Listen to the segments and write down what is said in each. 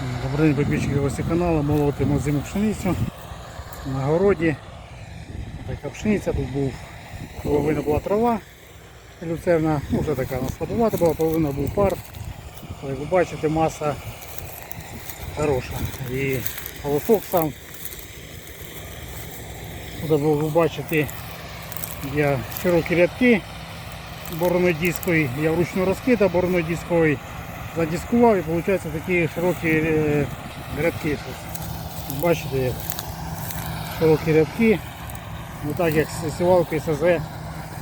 Добрий день, підписчики гості каналу, молотимо зиму пшеницю на городі. Така пшениця, тут був половина була трава люцерна, ну, вже така слабовата була, половина був пар. Як ви бачите, маса хороша. І голосок сам. Тут ви бачите, є широкі рядки боронодискові, я вручну розкидав боронодисковий, задискував і виходить такі широкі е, рядки. Бачите, як широкі рядки. Ну так як з сівалкою СЗ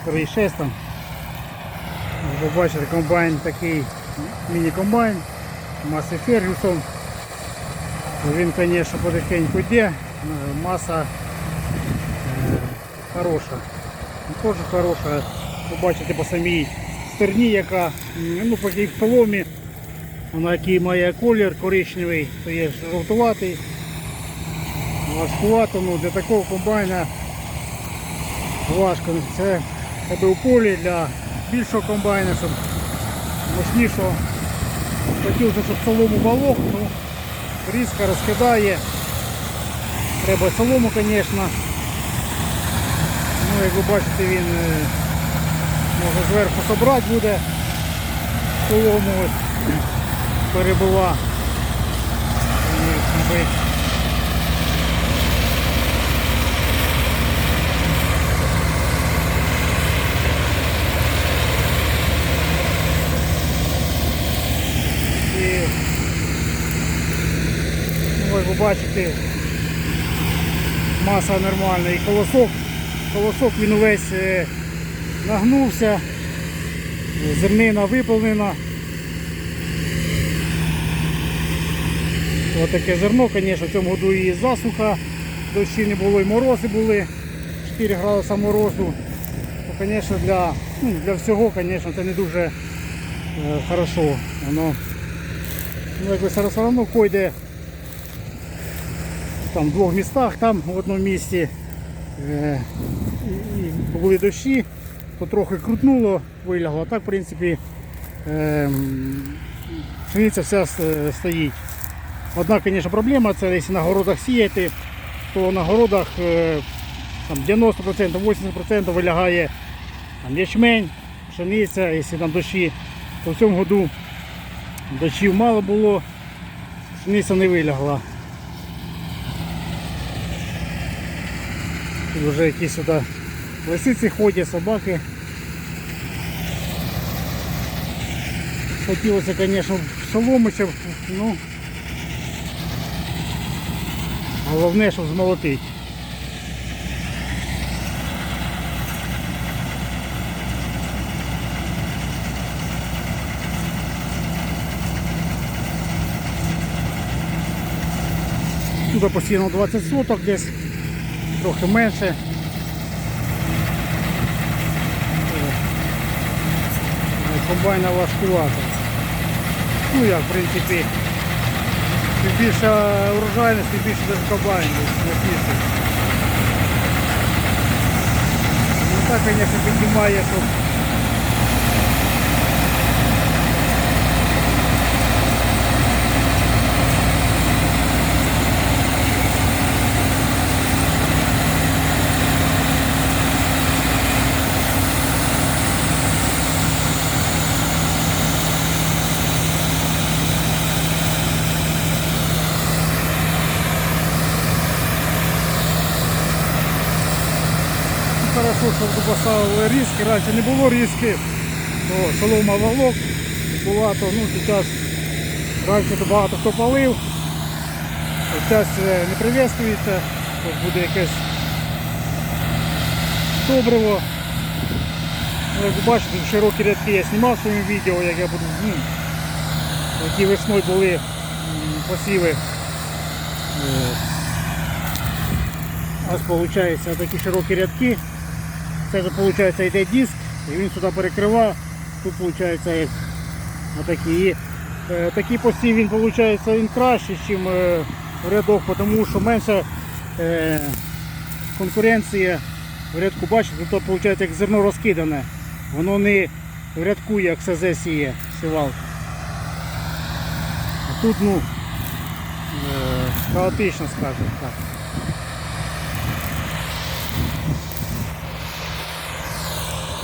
3.6 там. Ви бачите, комбайн такий міні-комбайн, маси Фергюсон. Він, звісно, потихеньку йде, е, маса е, хороша. Теж хороша. Ви бачите по самій стерні, яка ну, по тій соломі, вона який має колір коричневий, то є жовтуватий, важкувато, ну, для такого комбайна важко. Це у полі для більшого комбайна, щоб мощнішого. Хотілося, щоб солому волок, ну, різко розкидає. Треба солому, звісно. Ну, як ви бачите, він е, може зверху собрати буде солому ось би. І ну, ви бачите, маса нормальна і колосок, колосок він увесь е, нагнувся, зернина виповнена. Ось таке зерно, звісно, в цьому году і засуха, дощі не було, і морози були, 4 градуса морозу. То, звісно, для, ну, для всього, звісно, це не дуже е, хорошо. Воно ну, якби все одно койде там в двох містах, там в одному місці е, і, були дощі, то трохи крутнуло, вилягло, а так в принципі е, пшениця вся стоїть. Одна, звісно, проблема це якщо на городах сіяти, то на городах е, там 90%, 80% вилягає там, ячмень, пшениця, якщо там дощі, то в цьому году дощів мало було, пшениця не вилягла. Тут вже якісь сюди лисиці ходять, собаки. Хотілося, звісно, щоб, ну, головне, щоб змолотити. Тут постійно 20 соток десь, трохи менше. Е, Комбайна важкувато. Ну як, в принципі, чим більше урожайність, тим більше комбайн мощніший. Ну так, звісно, піднімає, щоб Хорошо, що поставили різки, раніше не було різки, то солома волок була, то ну, зараз раніше то багато хто палив, зараз не приветствується, буде якесь добриво. Ну, Як ви бачите, широкі рядки я знімав в своєму відео, як я буду, ну, які весною були посіви. От. Ось виходить такі широкі рядки. Це вже виходить йде диск, і він сюди перекриває. Тут виходить отакі. Е, такий посів він виходить він краще, ніж е, рядок, тому що менше е, конкуренція в рядку. Бачите, тут виходить як зерно розкидане. Воно не в рядку, як СЗ сіє, сівалка. А тут ну, хаотично, скажімо так.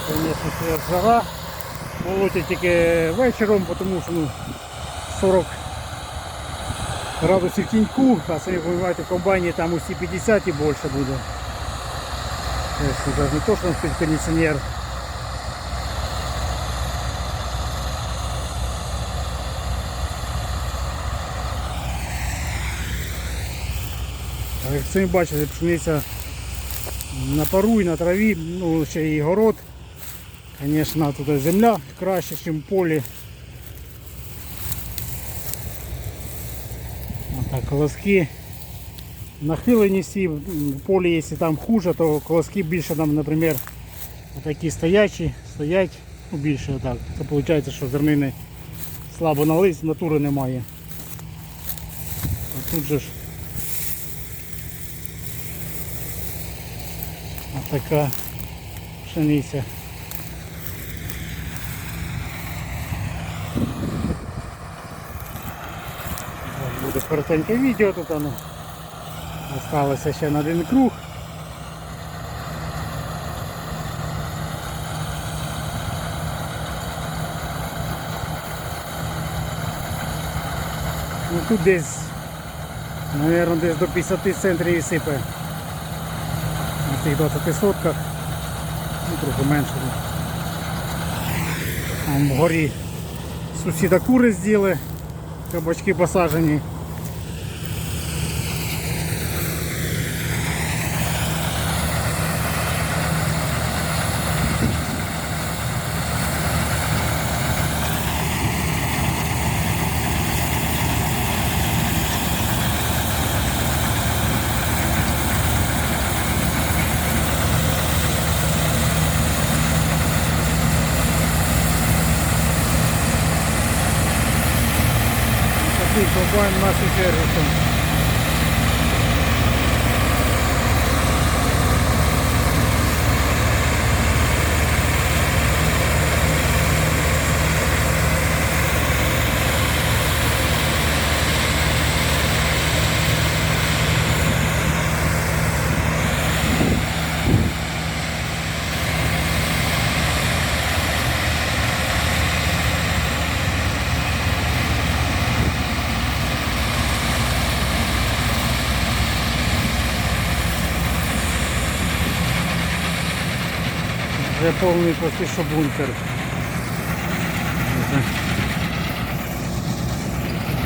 Звісно, стоять жара. Молотять тільки вечором, тому що ну, 40 градусів тіньку, а самі розумієте, в комбайні там усі 50 і більше буде. Навіть не то, що там кондиціонер. Як самі бачите, пшениця на пару і на траві, ну ще і город. Звісно, тут земля краще, ніж в полі. Отак, колоски нахилені всі, в полі, якщо там хуже, то колоски більше там, наприклад, такі стоячі, стоять ну, більше отак. Це виходить, що зернини слабо нались, натури немає. А тут же ж така пшениця. Коротеньке відео тут воно. Осталося ще на один круг. Ну тут десь, мабуть, десь до 50 центрів і сипе. На цих 20 сотках. Ну, трохи менше. Там вгорі сусіда кури з'їли, кабачки посаджені. Такий комбайн нашої Вже повний почти що бункер.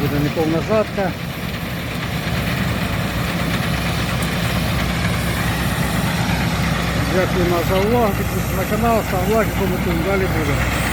Буде неповна жатка. Дякую на за увагу, підписуйтесь на канал, став лайк, коментуємо, далі буде.